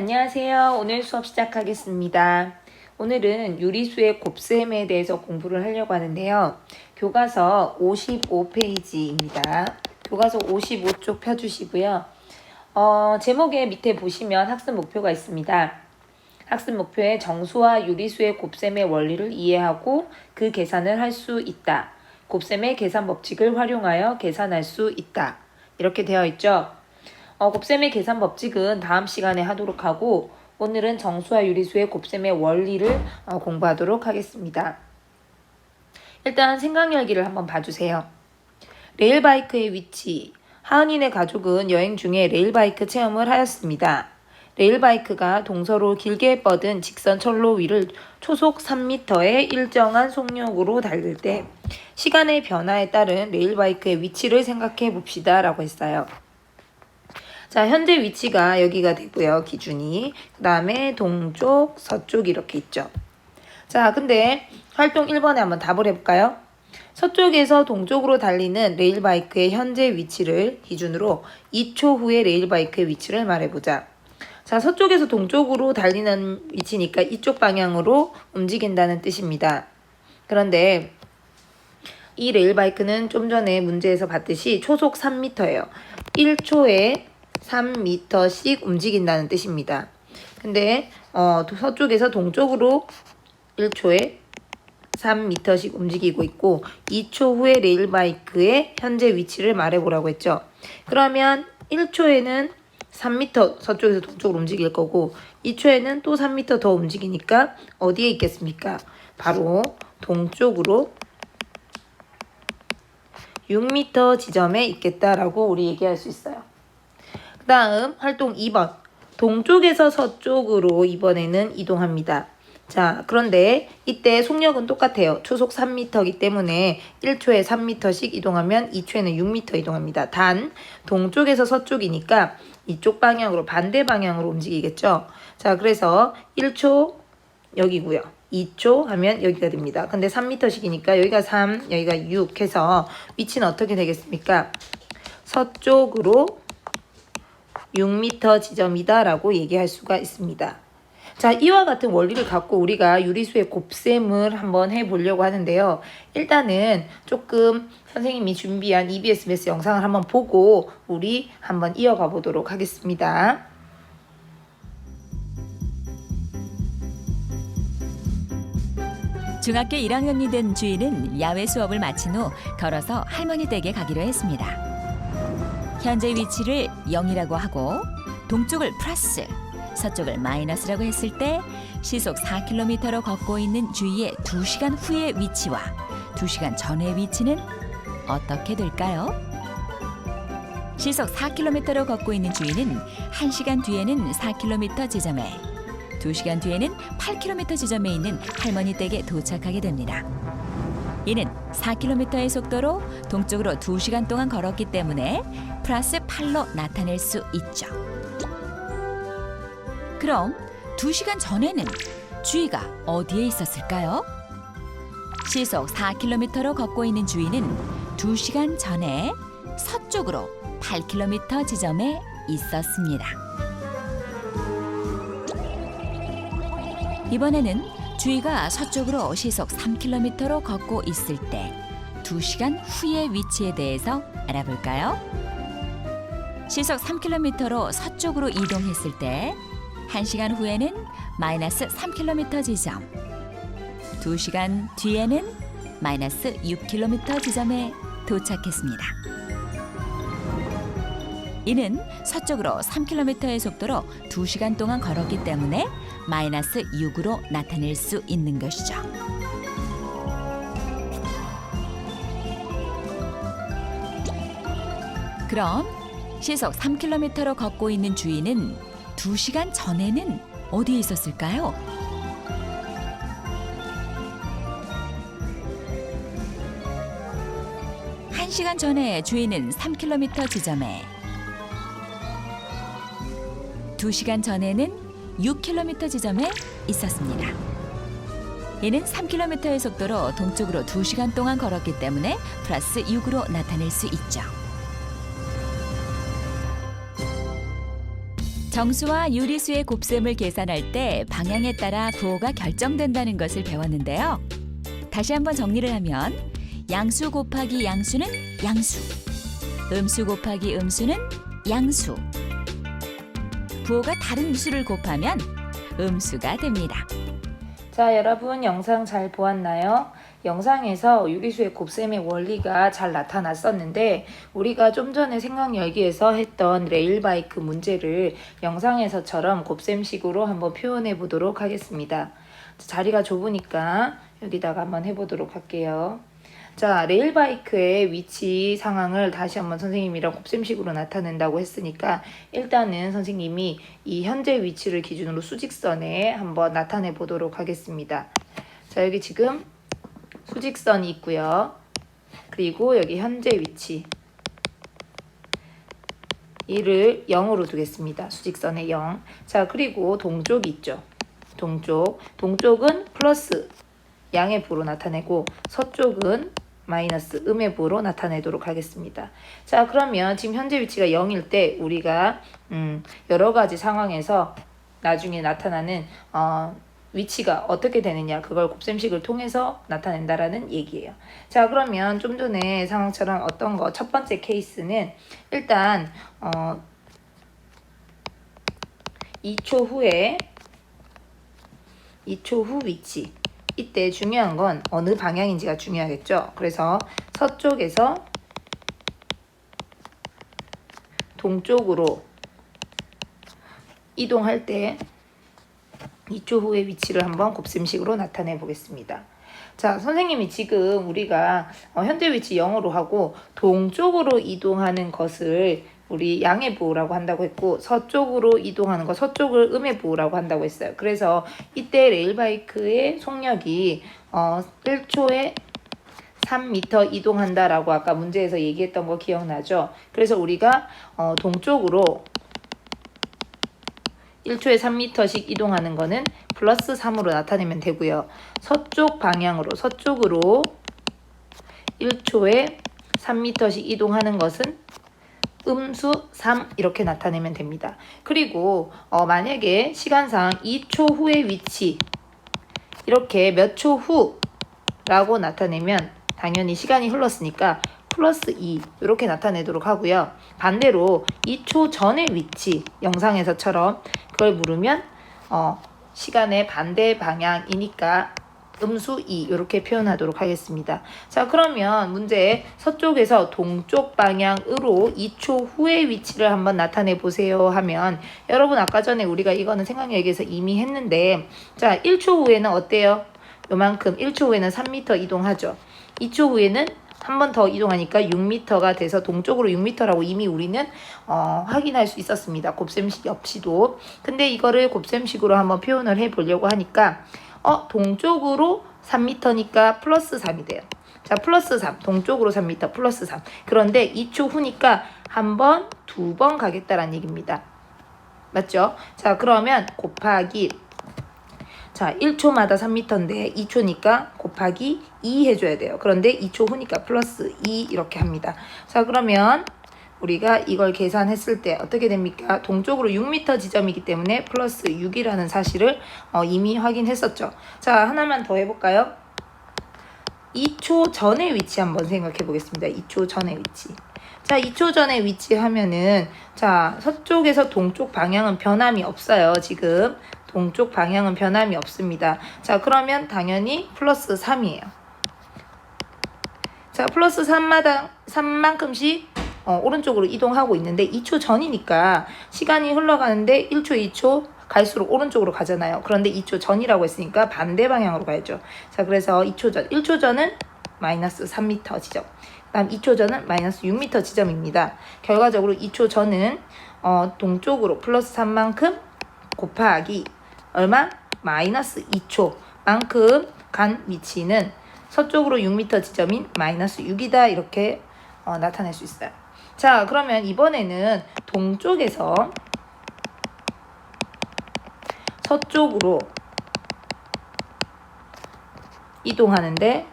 안녕하세요. 오늘 수업 시작하겠습니다. 오늘은 유리수의 곱셈에 대해서 공부를 하려고 하는데요. 교과서 55페이지입니다. 교과서 55쪽 펴주시고요. 어, 제목의 밑에 보시면 학습 목표가 있습니다. 학습 목표에 정수와 유리수의 곱셈의 원리를 이해하고 그 계산을 할 수 있다. 곱셈의 계산 법칙을 활용하여 계산할 수 있다. 이렇게 되어 있죠. 어, 곱셈의 계산 법칙은 다음 시간에 하도록 하고 오늘은 정수와 유리수의 곱셈의 원리를 어, 공부하도록 하겠습니다. 일단 생각 열기를 한번 봐주세요. 레일바이크의 위치. 하은이네 가족은 여행 중에 레일바이크 체험을 하였습니다. 레일바이크가 동서로 길게 뻗은 직선 철로 위를 초속 3m의 일정한 속력으로 달릴 때 시간의 변화에 따른 레일바이크의 위치를 생각해 봅시다 라고 했어요. 자, 현재 위치가 여기가 되고요. 기준이. 그 다음에 동쪽, 서쪽 이렇게 있죠. 자, 근데 활동 1번에 한번 답을 해볼까요? 서쪽에서 동쪽으로 달리는 레일바이크의 현재 위치를 기준으로 2초 후의 레일바이크의 위치를 말해보자. 자, 서쪽에서 동쪽으로 달리는 위치니까 이쪽 방향으로 움직인다는 뜻입니다. 그런데 이 레일바이크는 좀 전에 문제에서 봤듯이 초속 3m예요. 1초에 3m씩 움직인다는 뜻입니다. 근데 어, 서쪽에서 동쪽으로 1초에 3m씩 움직이고 있고 2초 후에 레일바이크의 현재 위치를 말해보라고 했죠. 그러면 1초에는 3m 서쪽에서 동쪽으로 움직일 거고 2초에는 또 3m 더 움직이니까 어디에 있겠습니까? 바로 동쪽으로 6m 지점에 있겠다라고 우리 얘기할 수 있어요. 그 다음 활동 2번. 동쪽에서 서쪽으로 이번에는 이동합니다. 자, 그런데 이때 속력은 똑같아요. 초속 3m이기 때문에 1초에 3m씩 이동하면 2초에는 6m 이동합니다. 단, 동쪽에서 서쪽이니까 이쪽 방향으로, 반대 방향으로 움직이겠죠. 자, 그래서 1초 여기고요. 2초 하면 여기가 됩니다. 근데 3m씩이니까 여기가 3, 여기가 6 해서 위치는 어떻게 되겠습니까? 서쪽으로 6m 지점이다 라고 얘기할 수가 있습니다. 자, 이와 같은 원리를 갖고 우리가 유리수의 곱셈을 한번 해보려고 하는데요. 일단은 조금 선생님이 준비한 EBS 매스 영상을 한번 보고 우리 한번 이어가 보도록 하겠습니다. 중학교 1학년이 된 주인은 야외 수업을 마친 후 걸어서 할머니 댁에 가기로 했습니다. 현재 위치를 0이라고 하고 동쪽을 플러스, 서쪽을 마이너스라고 했을 때 시속 4km로 걷고 있는 주위의 2시간 후의 위치와 2시간 전의 위치는 어떻게 될까요? 시속 4km로 걷고 있는 주인은 1시간 뒤에는 4km 지점에 2시간 뒤에는 8km 지점에 있는 할머니 댁에 도착하게 됩니다. 이는 4km의 속도로 동쪽으로 2시간 동안 걸었기 때문에 플러스 8로 나타낼 수 있죠. 그럼 2시간 전에는 주위가 어디에 있었을까요? 시속 4km로 걷고 있는 주위는 2시간 전에 서쪽으로 8km 지점에 있었습니다. 이번에는 주위가 서쪽으로 시속 3km로 걷고 있을 때 2시간 후의 위치에 대해서 알아볼까요? 시속 3km로 서쪽으로 이동했을 때 1시간 후에는 마이너스 3km 지점 2시간 뒤에는 마이너스 6km 지점에 도착했습니다. 이는 서쪽으로 3km의 속도로 2시간 동안 걸었기 때문에 마이너스 6으로 나타낼 수 있는 것이죠. 그럼 시속 3km로 걷고 있는 주인은 2시간 전에는 어디에 있었을까요? 한시간 전에 주인은 3km 지점에 2시간 전에는 6km 지점에 있었습니다. 이는 3km의 속도로 동쪽으로 2시간 동안 걸었기 때문에 플러스 6으로 나타낼 수 있죠. 정수와 유리수의 곱셈을 계산할 때 방향에 따라 부호가 결정된다는 것을 배웠는데요. 다시 한번 정리를 하면 양수 곱하기 양수는 양수, 음수 곱하기 음수는 양수. 부호가 다른 수를 곱하면 음수가 됩니다. 자, 여러분 영상 잘 보았나요? 영상에서 유리수의 곱셈의 원리가 잘 나타났었는데 우리가 좀 전에 생각 열기에서 했던 레일바이크 문제를 영상에서처럼 곱셈식으로 한번 표현해 보도록 하겠습니다. 자리가 좁으니까 여기다가 한번 해보도록 할게요. 자, 레일바이크의 위치 상황을 다시 한번 선생님이랑 곱셈식으로 나타낸다고 했으니까 일단은 선생님이 이 현재 위치를 기준으로 수직선에 한번 나타내 보도록 하겠습니다. 자, 여기 지금 수직선이 있고요. 그리고 여기 현재 위치. 이를 0으로 두겠습니다. 수직선에 0. 자, 그리고 동쪽이 있죠. 동쪽. 동쪽은 플러스 양의 부로 나타내고 서쪽은 마이너스 음의 부로 나타내도록 하겠습니다. 자, 그러면 지금 현재 위치가 0일 때 우리가 음, 여러 가지 상황에서 나중에 나타나는 어, 위치가 어떻게 되느냐 그걸 곱셈식을 통해서 나타낸다라는 얘기예요. 자, 그러면 좀 전에 상황처럼 어떤 거 첫 번째 케이스는 일단 어 2초 후에 2초 후 위치 이때 중요한 건 어느 방향인지가 중요하겠죠. 그래서 서쪽에서 동쪽으로 이동할 때 2초 후의 위치를 한번 곱셈식으로 나타내 보겠습니다. 자, 선생님이 지금 우리가 어, 현재 위치 0으로 하고 동쪽으로 이동하는 것을 우리 양의 부호라고 한다고 했고 서쪽으로 이동하는 거 서쪽을 음의 부호라고 한다고 했어요. 그래서 이때 레일바이크의 속력이 어 1초에 3m 이동한다라고 아까 문제에서 얘기했던 거 기억나죠? 그래서 우리가 어 동쪽으로 1초에 3m씩 이동하는 거는 플러스 3으로 나타내면 되고요. 서쪽 방향으로 서쪽으로 1초에 3m씩 이동하는 것은 음수 3 이렇게 나타내면 됩니다. 그리고 어, 만약에 시간상 2초 후의 위치 이렇게 몇 초 후라고 나타내면 당연히 시간이 흘렀으니까 플러스 2 이렇게 나타내도록 하고요. 반대로 2초 전의 위치 영상에서처럼 그걸 물으면 어, 시간의 반대 방향이니까 음수 2 이렇게 표현하도록 하겠습니다. 자 그러면 문제 서쪽에서 동쪽 방향으로 2초 후의 위치를 한번 나타내 보세요 하면 여러분 아까 전에 우리가 이거는 생각 얘기에서 이미 했는데 자 1초 후에는 어때요? 요만큼 1초 후에는 3m 이동하죠. 2초 후에는 한 번 더 이동하니까 6m가 돼서 동쪽으로 6m라고 이미 우리는 어, 확인할 수 있었습니다. 곱셈식 없이도. 근데 이거를 곱셈식으로 한번 표현을 해 보려고 하니까 어, 동쪽으로 3m니까 플러스 3이 돼요. 자, 플러스 3. 동쪽으로 3m 플러스 3. 그런데 2초 후니까 한 번, 두 번 가겠다라는 얘기입니다. 맞죠? 자, 그러면 곱하기 자, 1초마다 3m인데 2초니까 곱하기 2 해줘야 돼요. 그런데 2초 후니까 플러스 2 이렇게 합니다. 자, 그러면 우리가 이걸 계산했을 때 어떻게 됩니까? 동쪽으로 6m 지점이기 때문에 플러스 6이라는 사실을 어, 이미 확인했었죠. 자, 하나만 더 해볼까요? 2초 전의 위치 한번 생각해 보겠습니다. 2초 전의 위치. 자, 2초 전에 위치하면은 자, 서쪽에서 동쪽 방향은 변함이 없어요. 지금 동쪽 방향은 변함이 없습니다. 자, 그러면 당연히 플러스 3이에요. 자, 플러스 3마다 3만큼씩 어, 오른쪽으로 이동하고 있는데 2초 전이니까 시간이 흘러가는데 1초, 2초 갈수록 오른쪽으로 가잖아요. 그런데 2초 전이라고 했으니까 반대 방향으로 가야죠. 자, 그래서 2초 전, 1초 전은 마이너스 3m 지점. 그다음 2초 전은 마이너스 6m 지점입니다. 결과적으로 2초 전은 어, 동쪽으로 플러스 3만큼 곱하기 얼마? 마이너스 2초만큼 간 위치는 서쪽으로 6m 지점인 마이너스 6이다 이렇게 어, 나타낼 수 있어요. 자 그러면 이번에는 동쪽에서 서쪽으로 이동하는데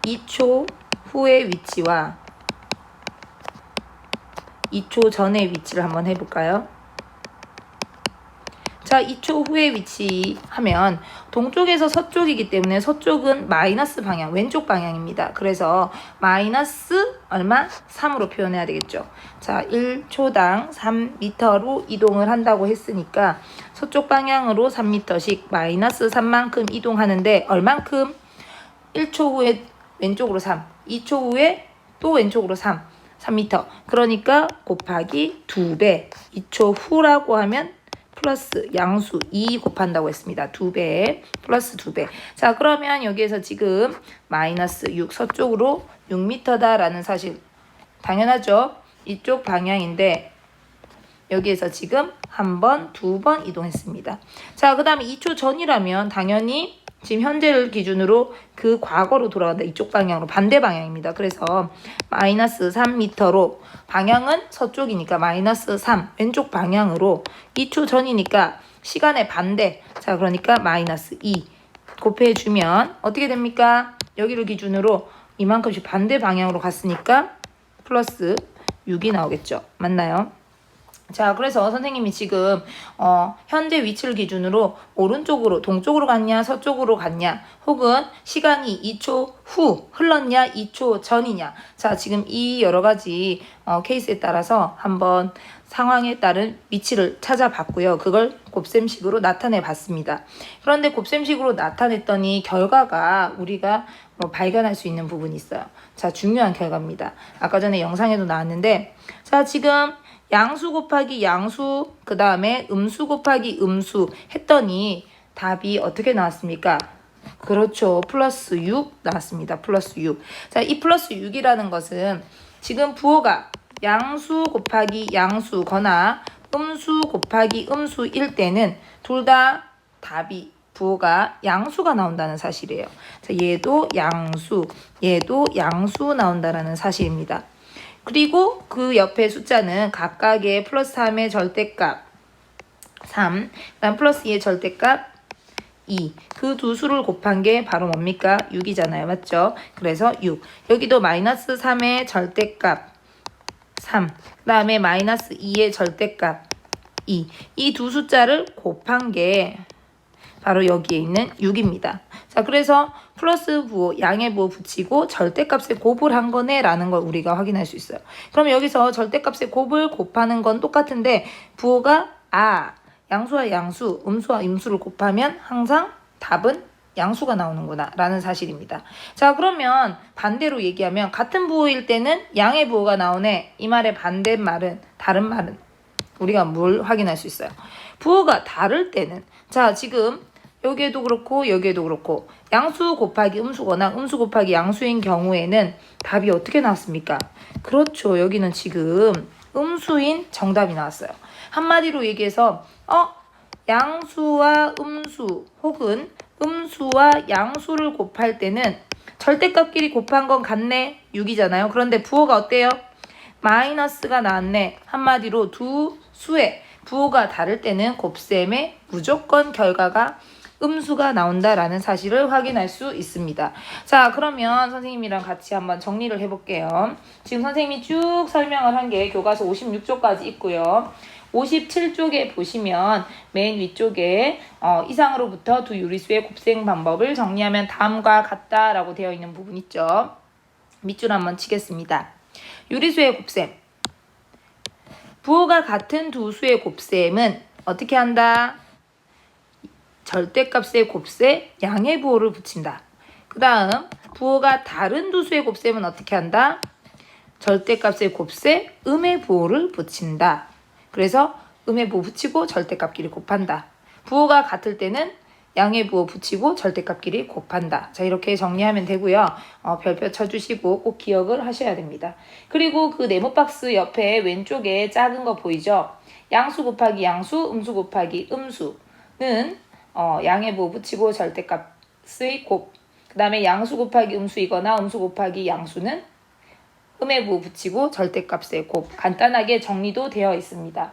2초 후의 위치와 2초 전의 위치를 한번 해볼까요? 자, 2초 후에 위치하면 동쪽에서 서쪽이기 때문에 서쪽은 마이너스 방향, 왼쪽 방향입니다. 그래서 마이너스 얼마? 3으로 표현해야 되겠죠. 자, 1초당 3m로 이동을 한다고 했으니까 서쪽 방향으로 3m씩 마이너스 3만큼 이동하는데 얼만큼? 1초 후에 왼쪽으로 3, 2초 후에 또 왼쪽으로 3, 3m. 그러니까 곱하기 2배. 2초 후라고 하면 플러스 양수 2 곱한다고 했습니다. 2배 플러스 2배. 자 그러면 여기에서 지금 마이너스 6 서쪽으로 6m다라는 사실 당연하죠. 이쪽 방향인데 여기에서 지금 한 번, 두 번 이동했습니다. 자, 그 다음에 2초 전이라면 당연히 지금 현재를 기준으로 그 과거로 돌아간다. 이쪽 방향으로 반대 방향입니다. 그래서 마이너스 3m로 방향은 서쪽이니까 마이너스 3 왼쪽 방향으로 2초 전이니까 시간의 반대. 자, 그러니까 마이너스 2 곱해주면 어떻게 됩니까? 여기를 기준으로 이만큼씩 반대 방향으로 갔으니까 플러스 6이 나오겠죠. 맞나요? 자, 그래서 선생님이 지금 어, 현재 위치를 기준으로 오른쪽으로 동쪽으로 갔냐, 서쪽으로 갔냐, 혹은 시간이 2초 후 흘렀냐, 2초 전이냐. 자, 지금 이 여러 가지 어, 케이스에 따라서 한번 상황에 따른 위치를 찾아봤고요. 그걸 곱셈식으로 나타내 봤습니다. 그런데 곱셈식으로 나타냈더니 결과가 우리가 뭐 발견할 수 있는 부분이 있어요. 자, 중요한 결과입니다. 아까 전에 영상에도 나왔는데, 자, 지금 양수 곱하기 양수, 그 다음에 음수 곱하기 음수 했더니 답이 어떻게 나왔습니까? 그렇죠. 플러스 6 나왔습니다. 플러스 6. 자, 이 플러스 6이라는 것은 지금 부호가 양수 곱하기 양수거나 음수 곱하기 음수일 때는 둘 다 답이 부호가 양수가 나온다는 사실이에요. 자, 얘도 양수, 얘도 양수 나온다라는 사실입니다. 그리고 그 옆에 숫자는 각각의 플러스 3의 절대값 3, 그다음 플러스 2의 절대값 2. 그 두 수를 곱한 게 바로 뭡니까? 6이잖아요. 맞죠? 그래서 6. 여기도 마이너스 3의 절대값 3. 그 다음에 마이너스 2의 절대값 2. 이 두 숫자를 곱한 게 바로 여기에 있는 6입니다. 자, 그래서 플러스 부호, 양의 부호 붙이고 절대값에 곱을 한 거네 라는 걸 우리가 확인할 수 있어요. 그럼 여기서 절대값에 곱을 곱하는 건 똑같은데 부호가 아, 양수와 양수, 음수와 음수를 곱하면 항상 답은 양수가 나오는구나 라는 사실입니다. 자 그러면 반대로 얘기하면 같은 부호일 때는 양의 부호가 나오네 이 말의 반대말은 다른 말은 우리가 뭘 확인할 수 있어요. 부호가 다를 때는 자 지금 여기에도 그렇고 여기에도 그렇고 양수 곱하기 음수거나 음수 곱하기 양수인 경우에는 답이 어떻게 나왔습니까? 그렇죠. 여기는 지금 음수인 정답이 나왔어요. 한마디로 얘기해서 어 양수와 음수 혹은 음수와 양수를 곱할 때는 절대값끼리 곱한 건 같네 6이잖아요. 그런데 부호가 어때요? 마이너스가 나왔네. 한마디로 두 수의 부호가 다를 때는 곱셈의 무조건 결과가 음수가 나온다라는 사실을 확인할 수 있습니다. 자, 그러면 선생님이랑 같이 한번 정리를 해볼게요. 지금 선생님이 쭉 설명을 한 게 교과서 56쪽까지 있고요. 57쪽에 보시면 맨 위쪽에 어, 이상으로부터 두 유리수의 곱셈 방법을 정리하면 다음과 같다라고 되어 있는 부분 있죠. 밑줄 한번 치겠습니다. 유리수의 곱셈. 부호가 같은 두 수의 곱셈은 어떻게 한다? 절대값의 곱셈 양의 부호를 붙인다. 그 다음 부호가 다른 두 수의 곱셈은 어떻게 한다? 절대값의 곱셈 음의 부호를 붙인다. 그래서 음의 부호 붙이고 절대값끼리 곱한다. 부호가 같을 때는 양의 부호 붙이고 절대값끼리 곱한다. 자 이렇게 정리하면 되고요. 어, 별표 쳐주시고 꼭 기억을 하셔야 됩니다. 그리고 그 네모 박스 옆에 왼쪽에 작은 거 보이죠? 양수 곱하기 양수, 음수 곱하기 음수는 어, 양의 부호 붙이고 절대값의 곱. 그 다음에 양수 곱하기 음수이거나 음수 곱하기 양수는 음의 부호 붙이고 절대값의 곱. 간단하게 정리도 되어 있습니다.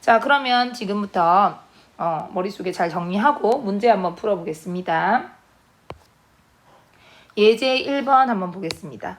자, 그러면 지금부터 어, 머릿속에 잘 정리하고 문제 한번 풀어보겠습니다. 예제 1번 한번 보겠습니다.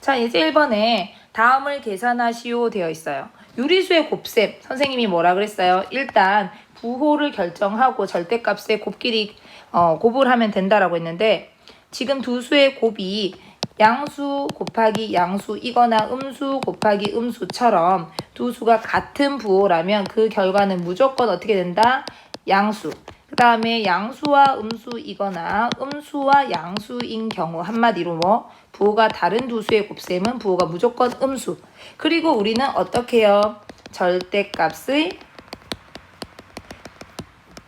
자, 이제 1번에 다음을 계산하시오 되어 있어요. 유리수의 곱셈. 선생님이 뭐라 그랬어요? 일단 부호를 결정하고 절대값의 곱끼리 어, 곱을 하면 된다라고 했는데 지금 두 수의 곱이 양수 곱하기 양수이거나 음수 곱하기 음수처럼 두 수가 같은 부호라면 그 결과는 무조건 어떻게 된다? 양수. 그 다음에 양수와 음수이거나 음수와 양수인 경우 한마디로 뭐 부호가 다른 두 수의 곱셈은 부호가 무조건 음수. 그리고 우리는 어떻게 해요? 절대값의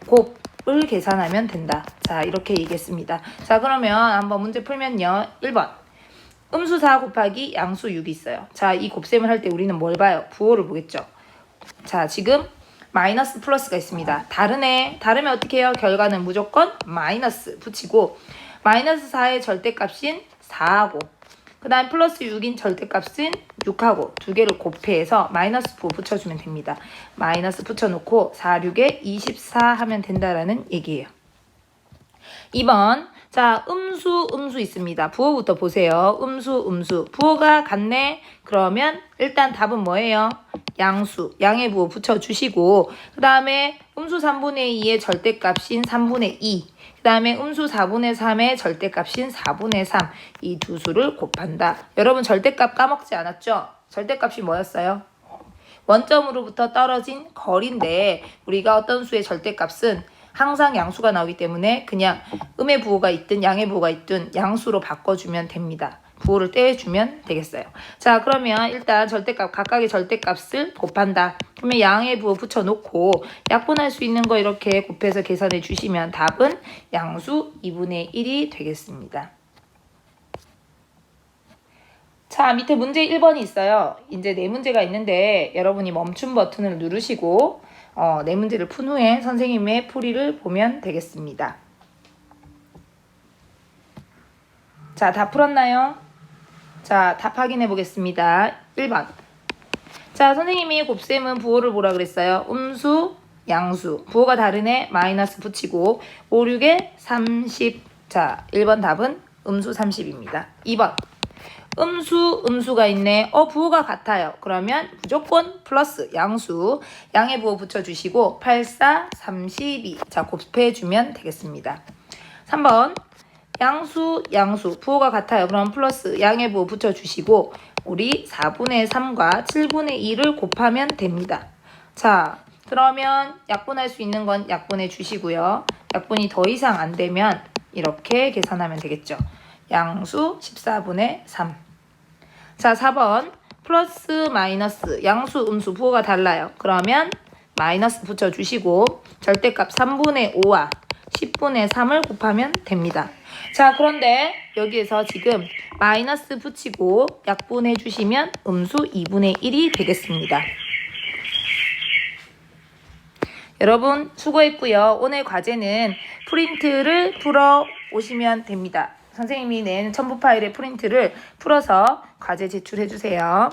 곱을 계산하면 된다. 자, 이렇게 얘기했습니다. 자, 그러면 한번 문제 풀면요. 1번. 음수 4 곱하기 양수 6이 있어요. 자, 이 곱셈을 할 때 우리는 뭘 봐요? 부호를 보겠죠. 자, 지금 마이너스 플러스가 있습니다. 다르네. 다르면 어떻게 해요? 결과는 무조건 마이너스 붙이고 마이너스 4의 절대값인 4하고 그 다음 플러스 6인 절대값은 6하고 두 개를 곱해서 마이너스 부호 붙여주면 됩니다. 마이너스 붙여놓고 4, 6에 24 하면 된다라는 얘기예요. 2번 자 음수 음수 있습니다. 부호부터 보세요. 음수 음수 부호가 같네. 그러면 일단 답은 뭐예요? 양수 양의 부호 붙여주시고 그 다음에 음수 3분의 2의 절대값인 3분의 2. 그 다음에 음수 4분의 3의 절대값인 4분의 3. 이 두 수를 곱한다. 여러분 절대값 까먹지 않았죠? 절대값이 뭐였어요? 원점으로부터 떨어진 거리인데 우리가 어떤 수의 절대값은 항상 양수가 나오기 때문에 그냥 음의 부호가 있든 양의 부호가 있든 양수로 바꿔주면 됩니다. 부호를 떼주면 되겠어요. 자 그러면 일단 절대값 각각의 절대값을 곱한다. 그러면 양의 부호 붙여놓고 약분할 수 있는 거 이렇게 곱해서 계산해 주시면 답은 양수 2분의 1이 되겠습니다. 자, 밑에 문제 1번이 있어요. 이제 네 문제가 있는데 여러분이 멈춤 버튼을 누르시고 어, 네 문제를 푼 후에 선생님의 풀이를 보면 되겠습니다. 자, 다 풀었나요? 자, 답 확인해 보겠습니다. 1번. 자, 선생님이 곱셈은 부호를 보라 그랬어요. 음수, 양수. 부호가 다르네. 마이너스 붙이고 5, 6에 30. 자, 1번 답은 음수 30입니다. 2번. 음수, 음수가 있네. 어, 부호가 같아요. 그러면 무조건 플러스 양수. 양의 부호 붙여주시고 8, 4, 32. 자, 곱해주면 되겠습니다. 3번. 양수, 양수. 부호가 같아요. 그럼 플러스 양의 부호 붙여주시고 우리 4분의 3과 7분의 2를 곱하면 됩니다. 자, 그러면 약분할 수 있는 건 약분해 주시고요. 약분이 더 이상 안 되면 이렇게 계산하면 되겠죠. 양수 14분의 3. 자, 4번. 플러스 마이너스 양수 음수 부호가 달라요. 그러면 마이너스 붙여주시고 절대값 3분의 5와 10분의 3을 곱하면 됩니다. 자, 그런데 여기에서 지금 마이너스 붙이고 약분해 주시면 음수 2분의 1이 되겠습니다. 여러분 수고했고요. 오늘 과제는 프린트를 풀어 오시면 됩니다. 선생님이 낸 첨부 파일의 프린트를 풀어서 과제 제출해 주세요.